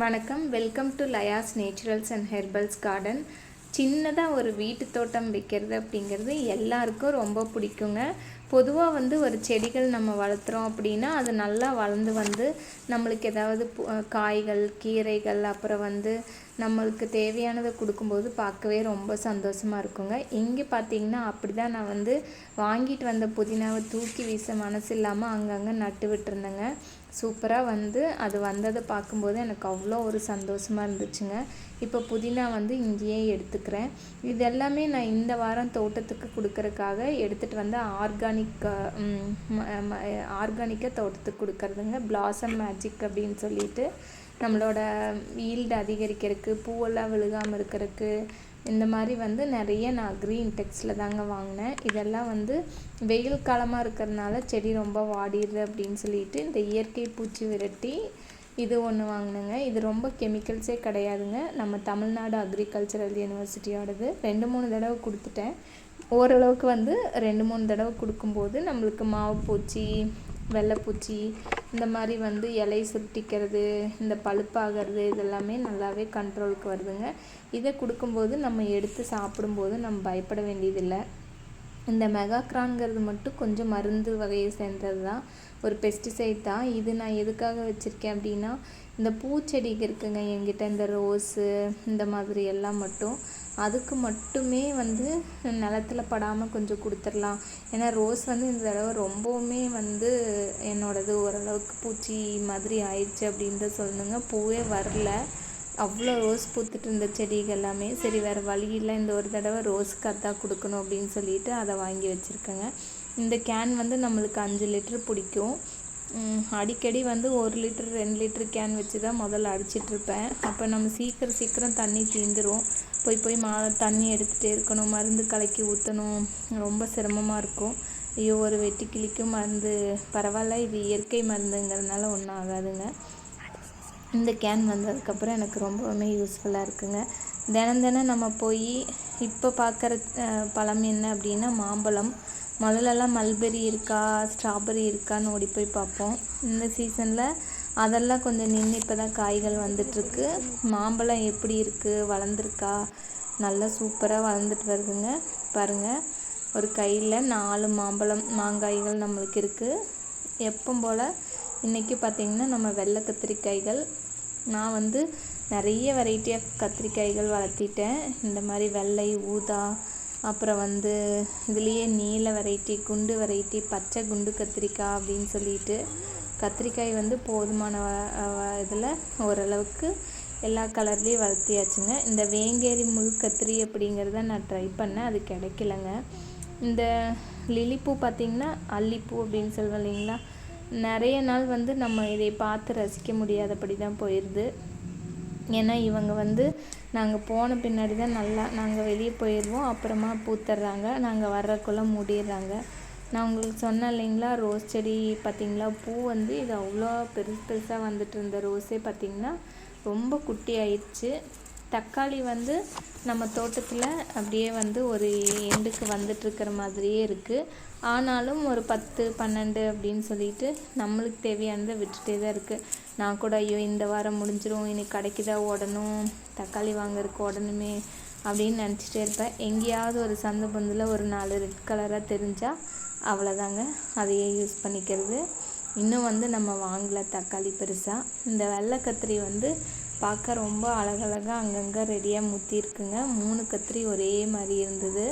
வணக்கம். Welcome to Laya's naturals and herbals garden சின்னதாக ஒரு வீட்டு தோட்டம் வைக்கிறது அப்படிங்கிறது எல்லாருக்கும் ரொம்ப பிடிக்குங்க. பொதுவாக வந்து ஒரு செடிகள் நம்ம வளர்த்துறோம் அப்படின்னா அது நல்லா வளர்ந்து வந்து நம்மளுக்கு ஏதாவது பு- காய்கள் கீரைகள் அப்புறம் வந்து நம்மளுக்கு தேவையானதை கொடுக்கும்போது பார்க்கவே ரொம்ப சந்தோஷமாக இருக்குங்க. இங்கே பார்த்தீங்கன்னா அப்படி தான் நான் வந்து வாங்கிட்டு வந்த புதினாவை தூக்கி வீச மனசு இல்லாமல் அங்கங்கே நட்டு விட்டுருந்தேங்க. சூப்பராக வந்து அது வந்ததை பார்க்கும்போது எனக்கு அவ்வளோ ஒரு சந்தோஷமாக இருந்துச்சுங்க. இப்போ புதினா வந்து இங்கேயே எடுத்துக்கிறேன். இது எல்லாமே நான் இந்த வாரம் தோட்டத்துக்கு கொடுக்கறக்காக எடுத்துகிட்டு வந்து ஆர்கானிக் ஆர்கானிக்காக தோட்டத்துக்கு கொடுக்கறதுங்க. பிளாசம் மேஜிக் அப்படின்னு சொல்லிட்டு நம்மளோட ஈல்டு அதிகரிக்கிறதுக்கு பூவெல்லாம் விழுகாமல் இருக்கிறதுக்கு இந்த மாதிரி வந்து நிறைய நான் க்ரீன் டெக்ஸில் தாங்க வாங்கினேன். இதெல்லாம் வந்து வெயில் காலமாக இருக்கிறதுனால செடி ரொம்ப வாடிடுது அப்படின்னு சொல்லிட்டு இந்த இயற்கை பூச்சி விரட்டி இது ஒன்று வாங்கினேங்க. இது ரொம்ப கெமிக்கல்ஸே கிடையாதுங்க. நம்ம தமிழ்நாடு அக்ரிகல்ச்சரல் யூனிவர்சிட்டியோடது ரெண்டு மூணு தடவை கொடுத்துட்டேன். ஓரளவுக்கு வந்து ரெண்டு மூணு தடவை கொடுக்கும்போது நம்மளுக்கு மாவு பூச்சி வெள்ளைப்பூச்சி இந்த மாதிரி வந்து இலை சுருட்டிக்கிறது இந்த பழுப்பாகிறது இதெல்லாமே நல்லாவே கண்ட்ரோலுக்கு வருதுங்க. இதை கொடுக்கும்போது நம்ம எடுத்து சாப்பிடும்போது நம்ம பயப்பட வேண்டியதில்லை. இந்த மெகாக்ரான்ங்கிறது மட்டும் கொஞ்சம் மருந்து வகையை சேர்ந்தது தான். ஒரு பெஸ்டிசைட் தான். இது நான் எதுக்காக வச்சுருக்கேன் அப்படின்னா இந்த பூச்செடிக்கு இருக்குங்க. என்கிட்ட இந்த ரோஸு இந்த மாதிரி எல்லாம் மட்டும் அதுக்கு மட்டுமே வந்து நிலத்துல படாமல் கொஞ்சம் கொடுத்துடலாம். ஏன்னா ரோஸ் வந்து இந்த தடவை ரொம்பவுமே வந்து என்னோடது ஓரளவுக்கு பூச்சி மாதிரி ஆயிடுச்சு அப்படின்ட்டு சொல்லணுங்க. பூவே வரல. அவ்வளோ ரோஸ் பூத்துட்டு இருந்த செடிகள் எல்லாமே. சரி வேறு வழி இல்லை. இந்த ஒரு தடவை ரோஸ்க்கு அதான் கொடுக்கணும் அப்படின்னு சொல்லிட்டு அதை வாங்கி வச்சுருக்கேங்க. இந்த கேன் வந்து நம்மளுக்கு அஞ்சு லிட்டர் பிடிக்கும். அடிக்கடி வந்து ஒரு லிட்டர் ரெண்டு லிட்டர் கேன் வச்சு தான் முதல்ல அடிச்சிட்ருப்பேன். அப்போ நம்ம சீக்கிரம் சீக்கிரம் தண்ணி தீந்துடும் போய் போய் மா தண்ணி எடுத்துகிட்டே இருக்கணும். மருந்து கலக்கி ஊற்றணும் ரொம்ப சிரமமாக இருக்கும். ஐயோ ஒரு வெட்டி கிளிக்கும் மருந்து. பரவாயில்ல இது இயற்கை மருந்துங்கிறதுனால ஒன்றும் ஆகாதுங்க. இந்த கேன் வந்ததுக்கப்புறம் எனக்கு ரொம்பவுமே யூஸ்ஃபுல்லாக இருக்குங்க. தினம் தினம் நம்ம போய் இப்போ பார்க்குற பழம் என்ன அப்படின்னா மாம்பழம். முதல்லலாம் மல்பெரி இருக்கா ஸ்ட்ராபெரி இருக்கான்னு ஓடி போய் பார்ப்போம் இந்த சீசனில் அதெல்லாம் கொஞ்சம் நின்று இப்போ தான் காய்கள் வந்துட்டுருக்கு. மாம்பழம் எப்படி இருக்குது வளர்ந்துருக்கா? நல்லா சூப்பராக வளர்ந்துட்டு வருதுங்க. பாருங்கள் ஒரு கையில் நாலு மாம்பழம் மாங்காய்கள் நம்மளுக்கு இருக்குது எப்பவும் போல் இன்றைக்கி பார்த்திங்கன்னா நம்ம வெள்ளை கத்திரிக்காய்கள் நான் வந்து நிறைய வெரைட்டி ஆஃப் கத்திரிக்காய்கள் வளர்த்திட்டேன். இந்த மாதிரி வெள்ளை ஊதா அப்புறம் வந்து இதுலேயே நீல வெரைட்டி குண்டு வெரைட்டி பச்சை குண்டு கத்திரிக்காய் அப்படின்னு சொல்லிட்டு கத்திரிக்காய் வந்து போதுமான இதில் ஓரளவுக்கு எல்லா கலர்லேயும் வளர்த்தியாச்சுங்க. இந்த வேங்கேரி முள் கத்திரி அப்படிங்கிறத நான் ட்ரை பண்ணேன். அது கிடைக்கலங்க. இந்த லிலிப்பூ பார்த்திங்கன்னா அல்லிப்பூ அப்படின்னு சொல்லுவோம் இல்லைங்களா? நிறைய நாள் வந்து நம்ம இதை பார்த்து ரசிக்க முடியாதபடி தான் போயிடுது ஏன்னா இவங்க வந்து நாங்கள் போன பின்னாடி தான் நல்லா நாங்கள் வெளியே போயிடுவோம் அப்புறமா பூத்துடுறாங்க நாங்கள் வர்றதுக்குள்ளே மூடிடுறாங்க. நான் உங்களுக்கு சொன்னேன் இல்லைங்களா ரோஸ் செடி பார்த்திங்களா? பூ வந்து இது அவ்வளோ பெருசு பெருசாக வந்துட்டு இருந்த ரோஸே பார்த்திங்கன்னா ரொம்ப குட்டி ஆயிடுச்சு. தக்காளி வந்து நம்ம தோட்டத்தில் அப்படியே வந்து ஒரு எண்டுக்கு வந்துட்டுருக்கிற மாதிரியே இருக்குது ஆனாலும் ஒரு பத்து பன்னெண்டு அப்படின்னு சொல்லிட்டு நம்மளுக்கு தேவையானதை விட்டுட்டே தான் இருக்குது நான் கூட ஐயோ இந்த வாரம் முடிஞ்சிடும் இன்னைக்கு கடைக்கு தான் ஓடணும் தக்காளி வாங்குறதுக்கு ஓடணுமே அப்படின்னு நினச்சிட்டே இருப்பேன். எங்கேயாவது ஒரு சந்தை பந்தில் ஒரு நாலு ரெட் கலராக தெரிஞ்சால் அவ்வளோதாங்க அதையே யூஸ் பண்ணிக்கிறது. இன்னும் வந்து நம்ம வாங்கல தக்காளி பெருசாக இந்த வெள்ளை கத்திரி வந்து பார்க்க ரொம்ப அழகழகாக அங்கங்கே ரெடியாக முத்திருக்குங்க. மூணு கத்திரி ஒரே மாதிரி இருந்தது.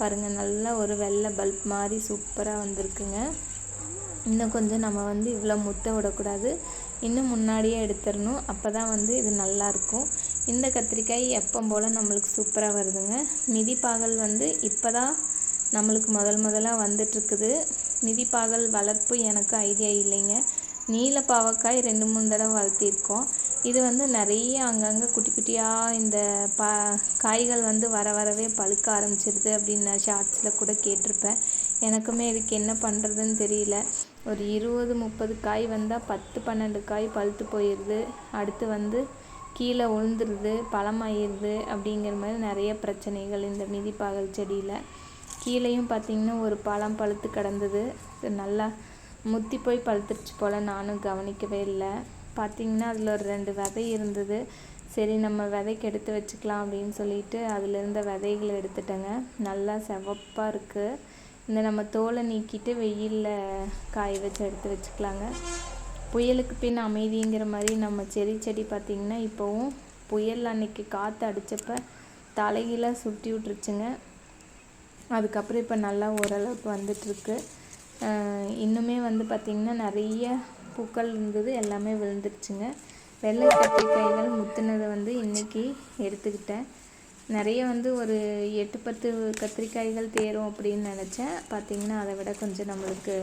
பாருங்கள் நல்லா ஒரு வெள்ளை பல்ப் மாதிரி சூப்பராக வந்திருக்குங்க. இன்னும் கொஞ்சம் நம்ம வந்து இவ்வளோ முத்த விடக்கூடாது. இன்னும் முன்னாடியே எடுத்துடணும். அப்போ தான் வந்து இது நல்லாயிருக்கும் இந்த கத்திரிக்காய் எப்போ போல் நம்மளுக்கு சூப்பராக வருதுங்க. மிதிப்பாகல் வந்து இப்போ தான் நம்மளுக்கு முதல் முதலாக வந்துட்டுருக்குது. மிதிப்பாகல் வளர்ப்பு எனக்கு ஐடியா இல்லைங்க. நீல பாவக்காய் ரெண்டு மூணு தடவை வளர்த்திருக்கோம். இது வந்து நிறைய அங்கங்கே குட்டி குட்டியாக இந்த ப காய்கள் வந்து வர வரவே பழுக்க ஆரம்பிச்சிருது அப்படின்னு நான் ஷார்ட்ஸில் கூட கேட்டிருப்பேன். எனக்குமே இதுக்கு என்ன பண்ணுறதுன்னு தெரியல. ஒரு இருபது முப்பது காய் வந்தால் பத்து பன்னெண்டு காய் பழுத்து போயிடுது அடுத்து வந்து கீழே உழுந்துருது பழமாயிருது அப்படிங்கிற மாதிரி நிறைய பிரச்சனைகள் இந்த மிதிப்பாகல் செடியில். கீழேயும் பார்த்திங்கன்னா ஒரு பழம் பழுத்து கிடந்தது. நல்லா முத்தி போய் பழுத்துருச்சு போல் நானும் கவனிக்கவே இல்லை. பார்த்திங்கன்னா அதில் ஒரு ரெண்டு விதை இருந்தது. சரி நம்ம விதைக்கு எடுத்து வச்சுக்கலாம் அப்படின்னு சொல்லிட்டு அதில் இருந்த விதைகளை எடுத்துட்டேங்க. நல்லா செவப்பாக இருக்குது இந்த நம்ம தோலை நீக்கிட்டு வெயிலில் காய வச்சு எடுத்து வச்சுக்கலாங்க. புயலுக்கு பின் அமைதிங்கிற மாதிரி நம்ம செடி செடி பார்த்திங்கன்னா இப்போவும் புயல் அன்னைக்கு காற்று அடித்தப்ப தலைகீழாக சுற்றி விட்ருச்சுங்க அதுக்கப்புறம் இப்போ நல்லா ஓரளவுக்கு வந்துட்டுருக்கு இன்னுமே வந்து பார்த்திங்கன்னா நிறைய பூக்கள் இருந்தது எல்லாமே விழுந்துருச்சுங்க. வெள்ளை கத்திரிக்காய்கள் முத்துனதை வந்து இன்றைக்கி எடுத்துக்கிட்டேன். நிறைய வந்து ஒரு எட்டு பத்து கத்திரிக்காய்கள் தேரும் அப்படின்னு நினச்சேன். பார்த்திங்கன்னா அதை விட கொஞ்சம் நம்மளுக்கு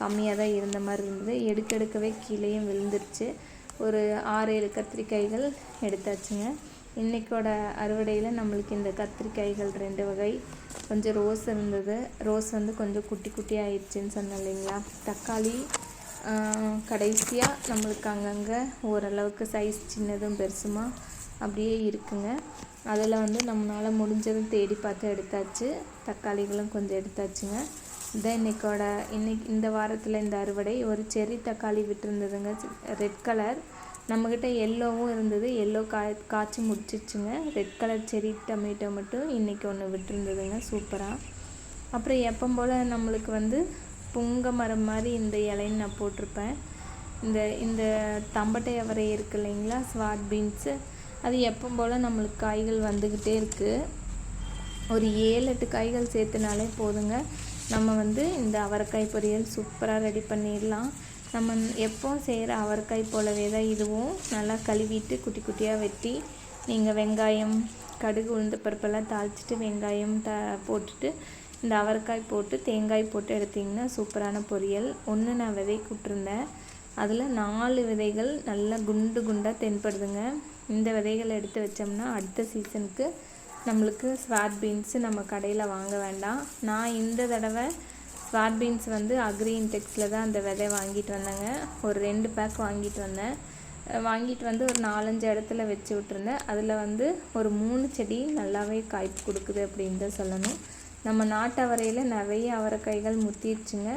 கம்மியாக தான் இருந்த மாதிரி இருந்தது. எடுக்க எடுக்கவே கீழேயும் விழுந்துருச்சு. ஒரு ஆறு ஏழு கத்திரிக்காய்கள் எடுத்தாச்சுங்க. இன்றைக்கோட அறுவடையில் நம்மளுக்கு இந்த கத்திரிக்காய்கள் ரெண்டு வகை. கொஞ்சம் ரோஸ் இருந்தது. ரோஸ் வந்து கொஞ்சம் குட்டி குட்டி ஆயிடுச்சுன்னு சொன்னேன் இல்லைங்களா? தக்காளி கடைசியாக நம்மளுக்கு அங்கங்கே ஓரளவுக்கு சைஸ் சின்னதும் பெருசுமா அப்படியே இருக்குங்க. அதில் வந்து நம்மளால் முடிஞ்சதும் தேடி பார்த்து எடுத்தாச்சு. தக்காளிகளும் கொஞ்சம் எடுத்தாச்சுங்க. இதான் இன்றைக்கோட இன்னைக்கு இந்த வாரத்தில் இந்த அறுவடை. ஒரு செரி தக்காளி விட்டுருந்ததுங்க ரெட் கலர் நம்மக்கிட்ட எல்லோவும் இருந்தது. எல்லோ காய் காய்ச்சி முடிச்சிச்சுங்க ரெட் கலர் செரி டொமேட்டோ மட்டும் இன்றைக்கி ஒன்று விட்டுருந்ததுங்க சூப்பராக அப்புறம் எப்போ போல் நம்மளுக்கு வந்து புங்க மரம் மாதிரி இந்த இலைன்னு நான் போட்டிருப்பேன். இந்த இந்த தம்பட்டை அவரை இருக்கு இல்லைங்களா ஸ்வாட் பீன்ஸு அது எப்போ போல் நம்மளுக்கு காய்கள் வந்துக்கிட்டே இருக்குது ஒரு ஏழு எட்டு காய்கள் சேர்த்துனாலே போதுங்க. நம்ம வந்து இந்த அவரைக்காய் பொரியல் சூப்பராக ரெடி பண்ணிடலாம். நம்ம எப்போவும் செய்கிற அவரைக்காய் போலவே தான் இதுவும் நல்லா கழுவிட்டு குட்டி குட்டியாக வெட்டி நீங்கள் வெங்காயம் கடுகு உளுந்த பருப்பெல்லாம் தாளிச்சிட்டு வெங்காயம் த போட்டுட்டு இந்த அவரைக்காய் போட்டு தேங்காய் போட்டு எடுத்திங்கன்னா சூப்பரான பொரியல். ஒன்று நான் விதை விட்டுருந்தேன் அதில் நாலு விதைகள் நல்லா குண்டு குண்டாக தென்படுதுங்க. இந்த விதைகளை எடுத்து வச்சோம்னா அடுத்த சீசனுக்கு நம்மளுக்கு ஸ்வாட் பீன்ஸு நம்ம கடையில் வாங்க வேண்டாம். நான் இந்த தடவை ஸ்வாட் பீன்ஸ் வந்து அக்ரி இன்டெக்ஸில் தான் அந்த விதை வாங்கிட்டு வந்தேங்க. ஒரு ரெண்டு பேக் வாங்கிட்டு வந்தேன். வாங்கிட்டு வந்து ஒரு நாலஞ்சு இடத்துல வச்சு விட்ருந்தேன் அதில் வந்து ஒரு மூணு செடி நல்லாவே காய்ப்பு கொடுக்குது அப்படின்னு தான் சொல்லணும். நம்ம நாட்டு அவரையில் நிறைய அவரைக்காய்கள் முத்திடுச்சுங்க.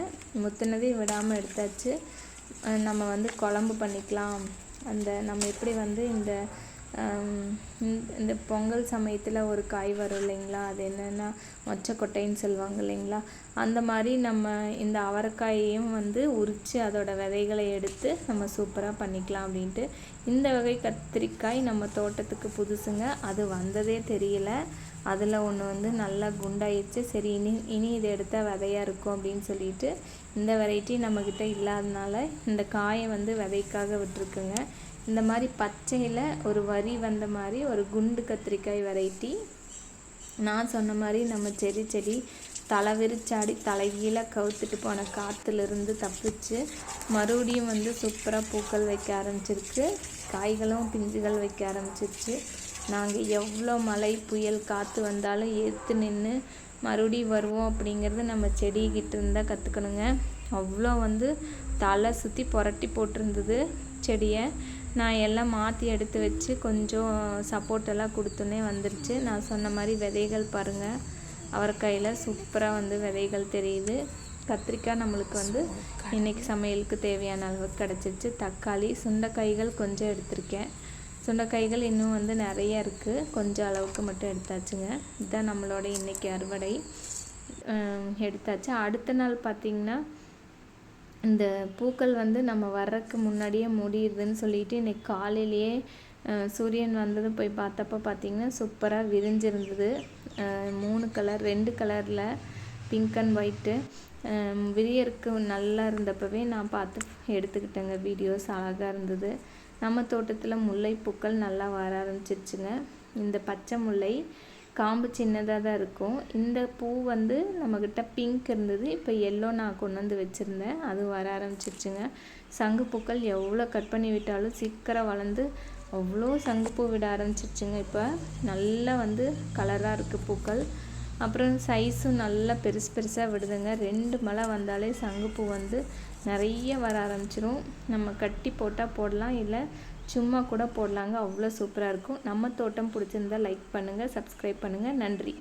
முத்தினதே விடாமல் எடுத்தாச்சு. நம்ம வந்து குழம்பு பண்ணிக்கலாம். அந்த நம்ம எப்படி வந்து இந்த இந்த பொங்கல் சமயத்தில் ஒரு காய் வரும் இல்லைங்களா? அது என்னென்னா மொச்சக்கொட்டைன்னு சொல்லுவாங்க இல்லைங்களா? அந்த மாதிரி நம்ம இந்த அவரைக்காயையும் வந்து உரித்து அதோட விதைகளை எடுத்து நம்ம சூப்பராக பண்ணிக்கலாம் அப்படின்ட்டு. இந்த வகை கத்திரிக்காய் நம்ம தோட்டத்துக்கு புதுசுங்க. அது வந்ததே தெரியல. அதில் ஒன்று வந்து நல்லா குண்டாயிடுச்சு சரி இனி இனி இதை எடுத்தால் விதையாக இருக்கும் அப்படின்னு சொல்லிட்டு இந்த வெரைட்டி நம்மக்கிட்ட இல்லாதனால இந்த காயை வந்து விதைக்காக விட்டுருக்குங்க. இந்த மாதிரி பச்சையில் ஒரு வரி வந்த மாதிரி ஒரு குண்டு கத்திரிக்காய் வெரைட்டி. நான் சொன்ன மாதிரி நம்ம செடி செடி தலை விரிச்சாடி தலைகீழ கவுத்துட்டு போன காற்றுலேருந்து தப்பிச்சு மறுபடியும் வந்து சூப்பராக பூக்கள் வைக்க ஆரம்பிச்சிருக்கு. காய்களும் பிஞ்சுகள் வைக்க ஆரம்பிச்சிருச்சு. நாங்கள் எவ்வளோ மழை புயல் காற்று வந்தாலும் ஏற்று நின்று மறுபடியும் வருவோம் அப்படிங்கிறது நம்ம செடிக்கிட்ட இருந்தால் கற்றுக்கணுங்க அவ்வளோ வந்து தலை சுற்றி புரட்டி போட்டிருந்தது செடியை. நான் எல்லாம் மாற்றி எடுத்து வச்சு கொஞ்சம் சப்போர்ட்டெல்லாம் கொடுத்தோன்னே வந்துருச்சு. நான் சொன்ன மாதிரி விதைகள் பாருங்கள் அவரைக்காயில் சூப்பராக வந்து விதைகள் தெரியுது. கத்திரிக்காய் நம்மளுக்கு வந்து இன்றைக்கி சமையலுக்கு தேவையான அளவுக்கு கிடச்சிருச்சு. தக்காளி சுண்டைக்காய்கள் கொஞ்சம் எடுத்திருக்கேன். சுண்டைக்காய்கள் இன்னும் வந்து நிறைய இருக்குது கொஞ்சம் அளவுக்கு மட்டும் எடுத்தாச்சுங்க. இதுதான் நம்மளோட இன்றைக்கி அறுவடை. எடுத்தாச்சு. அடுத்த நாள் பார்த்திங்கன்னா இந்த பூக்கள் வந்து நம்ம வர்றதுக்கு முன்னாடியே முடியுதுன்னு சொல்லிட்டு இன்றைக்கி காலையிலேயே சூரியன் வந்ததும் போய் பார்த்தப்ப பார்த்திங்கன்னா சூப்பராக விரிஞ்சிருந்தது. மூணு கலர் ரெண்டு கலரில் பிங்க் அண்ட் ஒயிட்டு. விரியருக்கு நல்லா இருந்தப்பவே நான் பார்த்து எடுத்துக்கிட்டேங்க. வீடியோஸ் அழகாக இருந்தது. நம்ம தோட்டத்தில் முல்லைப்பூக்கள் நல்லா வர ஆரம்பிச்சிருச்சுங்க. இந்த பச்சை முல்லை காம்பு சின்னதாக தான் இருக்கும். இந்த பூ வந்து நம்மக்கிட்ட பிங்க் இருந்தது. இப்போ எல்லோ நான் கொண்டு வந்து வச்சுருந்தேன். அது வர ஆரம்பிச்சிருச்சுங்க. சங்குப்பூக்கள் எவ்வளோ கட் பண்ணி விட்டாலும் சீக்கிரம் வளர்ந்து அவ்வளோ சங்குப்பூ விட ஆரம்பிச்சிருச்சுங்க. இப்போ நல்லா வந்து கலராக இருக்குது பூக்கள். அப்புறம் சைஸும் நல்லா பெருசு பெருசாக விடுதுங்க. ரெண்டு மழை வந்தாலே சங்குப்பூ வந்து நிறைய வர ஆரம்பிச்சிரும். நம்ம கட்டி போட்டால் போடலாம். இல்லை சும்மா கூட போடலாங்க. அவ்வளோ சூப்பராக இருக்கும். நம்ம தோட்டம் பிடிச்சிருந்தா லைக் பண்ணுங்கள் சப்ஸ்கிரைப் பண்ணுங்கள் நன்றி.